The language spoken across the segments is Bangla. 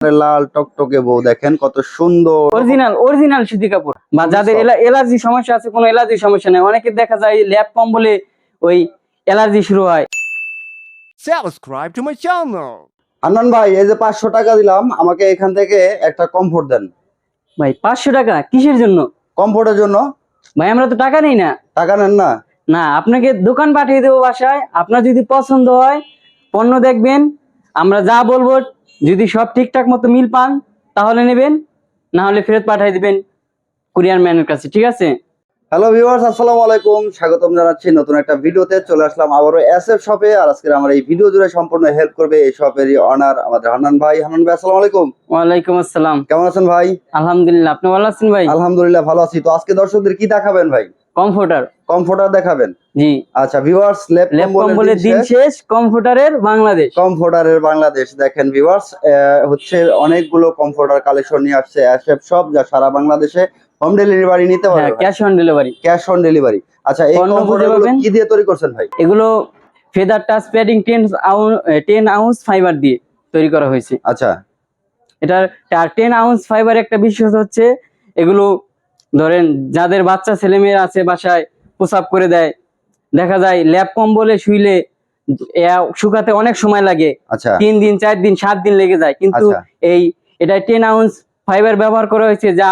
লাল টকটকে বউ দেখেন কত সুন্দর। অরিজিনাল অরিজিনাল সুতি কাপড়। বা যাদের এলার্জি সমস্যা আছে কোনো এলার্জি সমস্যা নেই। অনেকে দেখা যায় ল্যাপ কম্বলে ওই এলার্জি শুরু হয়। Subscribe to my channel. আনন্দ ভাই এই যে পাঁচশো টাকা দিলাম আমাকে এখান থেকে একটা কমফোর্ট দেন। ভাই পাঁচশো টাকা? কিসের জন্য? কমফোর্টের জন্য? ভাই আমরা তো টাকা নেই না। টাকা নেন না? না আপনাকে দোকান পাঠিয়ে দেবো বাসায়। আপনার যদি পছন্দ হয় পণ্য দেখবেন। আমরা যা বলব যদি সব ঠিকঠাক মতো মিল পান তাহলে নেবেন না হলে ফেরত পাঠিয়ে দিবেন কুরিয়ার ম্যানের কাছে ঠিক আছে? হ্যালো ভিউয়ার্স আসসালামু আলাইকুম। স্বাগতম জানাচ্ছি নতুন একটা ভিডিওতে। চলে আসলাম আবারও এস এফ শপে আর আজকে আমার এই ভিডিও জুড়ে সম্পূর্ণ হেল্প করবে এই শপেরই অনার আমাদের হান্নান ভাই। হান্নান ভাই আসসালামু আলাইকুম। ওয়ালাইকুম আসসালাম। কেমন আছেন ভাই? আলহামদুলিল্লাহ আপনি ভালো আছেন ভাই? আলহামদুলিল্লাহ ভালো আছি। তো আজকে দর্শকদের কি দেখাবেন ভাই? কমফোর্টার। কমফোর্টার দেখাবেন? জি। আচ্ছা ভিউয়ার্স লেপ ল্যাপ কম্বলের দিন শেষ। কমফোর্টারের বাংলাদেশ। কমফোর্টারের বাংলাদেশ দেখেন ভিউয়ার্স হচ্ছে অনেকগুলো কমফোর্টার কালেকশন নিয়ে আসছে এসএফ সব যা সারা বাংলাদেশে হোম ডেলিভারি নিতে হ্যাঁ পারবে cash on delivery cash on delivery আচ্ছা এই কমফোর্টারগুলো কি দিয়ে তৈরি করছেন ভাই? এগুলো feather touch padding ten ten ounce fibre দিয়ে তৈরি করা হয়েছে। আচ্ছা। এটার টেন আউন্স ফাইবার একটা বিশেষ হচ্ছে এগুলো ধরেন যাদের বাচ্চা ছেলেমেয়েরা আছে বাসায় প্রসাব করে দেয় দেখা যায় ল্যাপ কম্বলে শুইলে শুকাতে অনেক সময় লাগে। আচ্ছা। তিন দিন চার দিন সাত দিন লেগে যায়। কিন্তু আচ্ছা। এই এটা টেন আউন্স ফাইবার ব্যবহার করা হয়েছে যা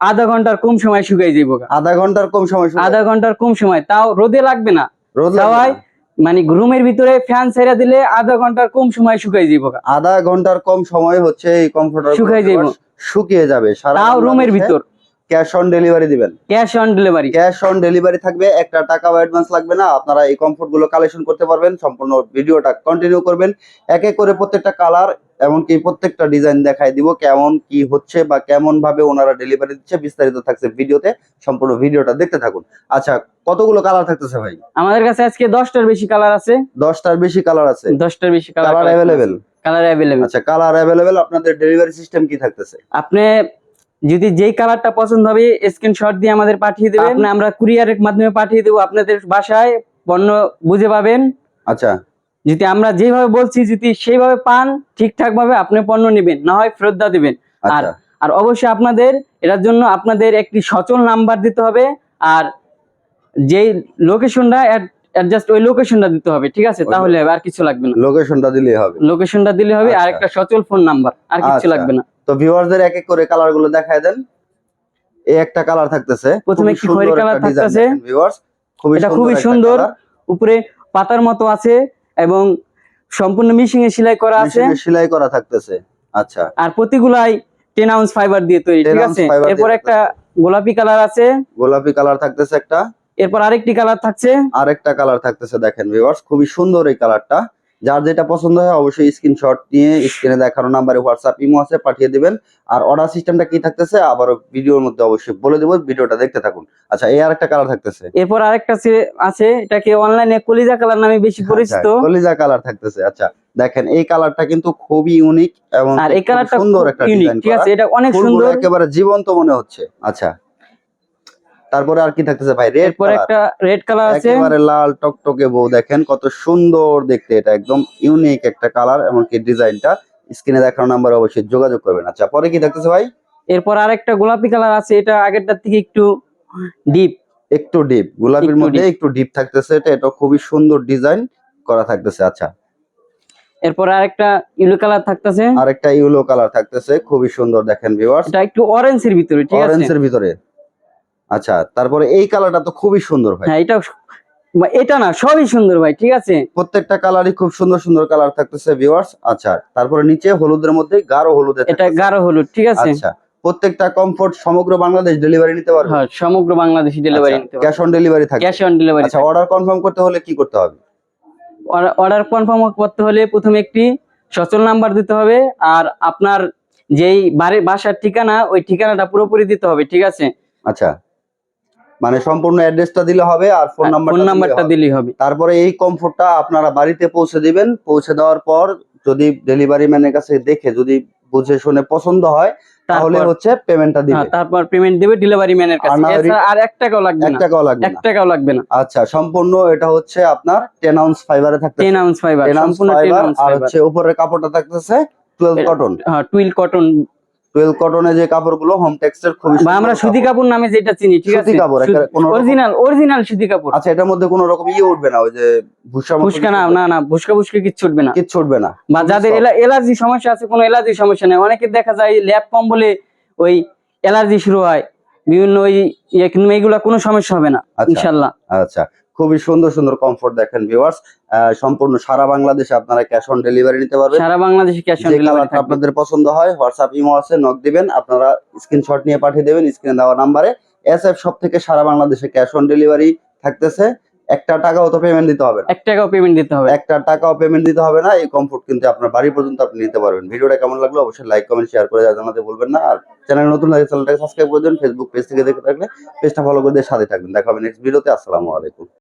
আধা ঘণ্টার কম সময় শুকাই যাইব আধা ঘণ্টার কম সময় আধা ঘণ্টার কম সময়। তাও রোদে লাগবে না। সবাই মানে রুমের ভিতরে ফ্যান ছেড়ে দিলে আধা ঘণ্টার কম সময় শুকাই যাইব আধা ঘণ্টার কম সময় হচ্ছে এই কমফোর্টার শুকায় যাইবো। শুকিয়ে যাবে সারা তাও রুমের ভিতর। ক্যাশ অন ডেলিভারি দিবেন। Cash on delivery. Cash on delivery থাকবে একটা টাকা অ্যাডভান্স লাগবে না আপনারা এই কমফোর্টগুলো কালেকশন করতে পারবেন সম্পূর্ণ ভিডিওটা কন্টিনিউ করবেন। এক এক করে প্রত্যেকটা কালার এমনকি প্রত্যেকটা ডিজাইন দেখাই দিব কেমন কি হচ্ছে বা কেমন ভাবে ওনারা ডেলিভারি দিচ্ছে বিস্তারিত থাকছে ভিডিওতে সম্পূর্ণ ভিডিওটা দেখতে থাকুন। আচ্ছা কতগুলো কালার থাকতেছে ভাই? আমাদের কাছে আজকে দশটার বেশি কালার আছে। দশটার বেশি কালার আছে। দশটার বেশি colour colour available colour available আচ্ছা কালার অ্যাভেলেবেল আপনাদের ডেলিভারি সিস্টেম কি থাকতেছে? আপনি যদি যেই কালারটা পছন্দ হবে স্ক্রিনশট দিয়ে আমাদের পাঠিয়ে দেবেন। আমরা কুরিয়ারের মাধ্যমে পাঠিয়ে দেবো। আপনাদের বাসায় পণ্য বুঝে পাবেন। আচ্ছা। যদি আমরা যেভাবে বলছি যদি সেইভাবে পান ঠিকঠাক ভাবে আপনি পণ্য নেবেন। না হয় ফেরত দিবেন। আর আচ্ছা। আর অবশ্যই আপনাদের এটার জন্য আপনাদের একটি সচল নাম্বার দিতে হবে। আর যেই লোকেশনটা অ্যাডজাস্ট ওই লোকেশনটা দিতে হবে ঠিক আছে? তাহলে হবে, আর কিছু লাগবে না। লোকেশনটা দিলেই হবে। লোকেশনটা দিলে হবে। আর আচ্ছা। একটা সচল ফোন নাম্বার আর কিছু আচ্ছা। লাগবে না। তো ভিউয়ারদের এক এক করে কালারগুলো দেখায় দেন। এই একটা কালার থাকতেছে। প্রথমে একটি খয়েরি কালার থাকতেছে। ভিউয়ার্স খুবই এটা খুবই সুন্দর। উপরে পাতার মতো আছে এবং সম্পূর্ণ মিশিং এ সেলাই করা আছে। সেলাই করা থাকতেছে। আচ্ছা। আর প্রতিগুলাই টেন আউন্স ফাইবার দিয়ে তৈরি ঠিক আছে? এরপর একটা গোলাপি কালার আছে। গোলাপি কালার থাকতেছে একটা। এরপর আরেকটি কালার থাকছে। আরেকটা কালার থাকতেছে দেখেন ভিউয়ার্স খুবই সুন্দর এই কালারটা যার যেটা পছন্দ হয় অবশ্যই স্ক্রিনশট নিয়ে স্ক্রিনে দেখানো নাম্বারে হোয়াটসঅ্যাপ ইমো আছে পাঠিয়ে দিবেন। আর অর্ডার সিস্টেমটা কি থাকতেছে আবারও ভিডিওর মধ্যে অবশ্যই বলে দেবো ভিডিওটা দেখতে থাকুন। আচ্ছা এই আরেকটা কালার থাকতেছে। এরপর আরেকটা আছে এটাকে অনলাইনে কলিজা কালার নামে বেশি পরিচিত। আচ্ছা, কলিজা কালার থাকতেছে আচ্ছা। দেখেন এই কালারটা কিন্তু খুবই ইউনিক এবং আর এই কালারটা সুন্দর একটা ডিজাইন ঠিক আছে? এটা অনেক সুন্দর। একেবারে জীবন্ত মনে হচ্ছে। আচ্ছা। তারপরে আর কি থাকতেছে ভাই? রেড এরপর একটা রেড কালার আছে। একেবারে লাল টকটকে বউ দেখেন কত সুন্দর দেখতে এটা। একদম ইউনিক একটা কালার এমনকি ডিজাইনটা। স্ক্রিনে দেখানো নাম্বার অবশ্যই যোগাযোগ করবেন। আচ্ছা পরে কি থাকতেছে ভাই? এরপর আরেকটা গোলাপি কালার আছে এটা আগেরটার থেকে একটু ডিপ একটু ডিপ গোলাপির মধ্যে একটু ডিপ থাকতেছে এটা। এটা খুবই সুন্দর ডিজাইন করা থাকতেছে। আচ্ছা। এরপর আরেকটা ইয়েলো কালার থাকতেছে। আরেকটা ইউলো কালার থাকতেছে। খুবই সুন্দর দেখেন ভিউয়ার্স এটা একটু অরেঞ্জের ভিতরে ঠিক আছে? অরেঞ্জের ভিতরে। আচ্ছা তারপরে এই কালারটা তো খুবই সুন্দর ভাই। হ্যাঁ এটা এটা না সবই সুন্দর ভাই ঠিক আছে? প্রত্যেকটা কালারই খুব সুন্দর সুন্দর কালার থাকতেছে ভিউয়ার্স আচ্ছা তারপরে নিচে হলুদের মধ্যে গাঢ় হলুদ এটা গাঢ় হলুদ ঠিক আছে? আচ্ছা প্রত্যেকটা কমফোর্ট সমগ্র বাংলাদেশ ডেলিভারি নিতে পারবে? হ্যাঁ সমগ্র বাংলাদেশি ডেলিভারি নিতে পারবে। ক্যাশ অন ডেলিভারি থাকে ক্যাশ অন ডেলিভারি আচ্ছা অর্ডার কনফার্ম করতে হলে কি করতে হবে? অর্ডার কনফার্ম করতে হলে প্রথমে একটি সচল নাম্বার দিতে হবে আর আপনার যেই বাড়ির বাসার ঠিকানা ওই ঠিকানাটা পুরোপুরি দিতে হবে ঠিক আছে? আচ্ছা। মানে সম্পূর্ণ অ্যাড্রেসটা দিলে হবে আর ফোন নাম্বার ফোন নাম্বারটা দিলেই হবে। তারপরে এই কমফোর্টটা আপনারা বাড়িতে পৌঁছে দিবেন। পৌঁছে দেওয়ার পর যদি ডেলিভারি ম্যানের কাছে দেখে যদি বুঝে শুনে পছন্দ হয় তাহলে হচ্ছে পেমেন্টটা দিবে। হ্যাঁ, তারপর পেমেন্ট দিবে ডেলিভারি ম্যানের কাছে। আর না- এছাড়া আর এক টাকাও লাগবে না। টাকাও লাগবে না। টাকাও লাগবে না। আচ্ছা সম্পূর্ণ এটা হচ্ছে আপনার টেন আউন্স ফাইবারে থাকতেছে। Ten ounce fibre ten ounce fibre আর হচ্ছে উপরের কাপড়টা থাকতেছে twelve cotton twill cotton twelve কটনের যে কাপড়গুলো হোম টেক্সটের খুবই আমরা সুতি কাপড়। নামে যেটা চিনি ঠিক আছে? সুতি কাপড়, অরিজিনাল অরিজিনাল সুতি কাপড়। আচ্ছা এটার মধ্যে কোনো রকম ইয়ে উঠবে না ওই যে ভুসা মতো না না না ভুসকা ভুসকা কিচ্ছু উঠবে না। কিচ্ছু উঠবে না। বা যাদের এলার্জি সমস্যা আছে কোনো এলার্জি সমস্যা নেই। অনেকে দেখা যায় ল্যাব কম্বলে ওই অ্যালার্জি শুরু হয়। বিভিন্ন ওই ইয়ে এগুলা কোনো সমস্যা হবে না আচ্ছা। ইনশাল্লাহ। আচ্ছা। খুবই সুন্দর সুন্দর কমফোর্ট দেখেন ভিউয়ার্স সম্পূর্ণ সারা বাংলাদেশে আপনারা ক্যাশ অন ডেলিভারি নিতে পারবেন। সারা বাংলাদেশে ক্যাশ অন ডেলিভারি আপনাদের পছন্দ হয় হোয়াটসঅ্যাপ ইমো আছে নক দিবেন আপনারা স্ক্রিনশট নিয়ে পাঠিয়ে দেবেন স্ক্রিনে দেওয়া নাম্বারে। এসএফ সব থেকে সারা বাংলাদেশে ক্যাশ অন ডেলিভারি থাকতেছে। একটা টাকাও তো পেমেন্ট দিতে হবে না। এক টাকাও পেমেন্ট দিতে হবে। একটা টাকাও পেমেন্ট দিতে হবে না এই কমফোর্ট কিন্তু আপনার বাড়ি পর্যন্ত আপনি নিতে পারবেন। ভিডিওটা কেমন লাগল অবশ্যই লাইক কমেন্ট শেয়ার করে জানাতে ভুলবেন না। আর চ্যানেল নতুন লাগে চ্যানেলটাকে সাবস্ক্রাইব করে দেবেন ফেসবুক পেজ থেকে দেখে থাকলে পেজটা ফলো করে দিয়ে সাথে থাকবেন। দেখা হবে নেক্সট ভিডিওতে আসসালামু আলাইকুম।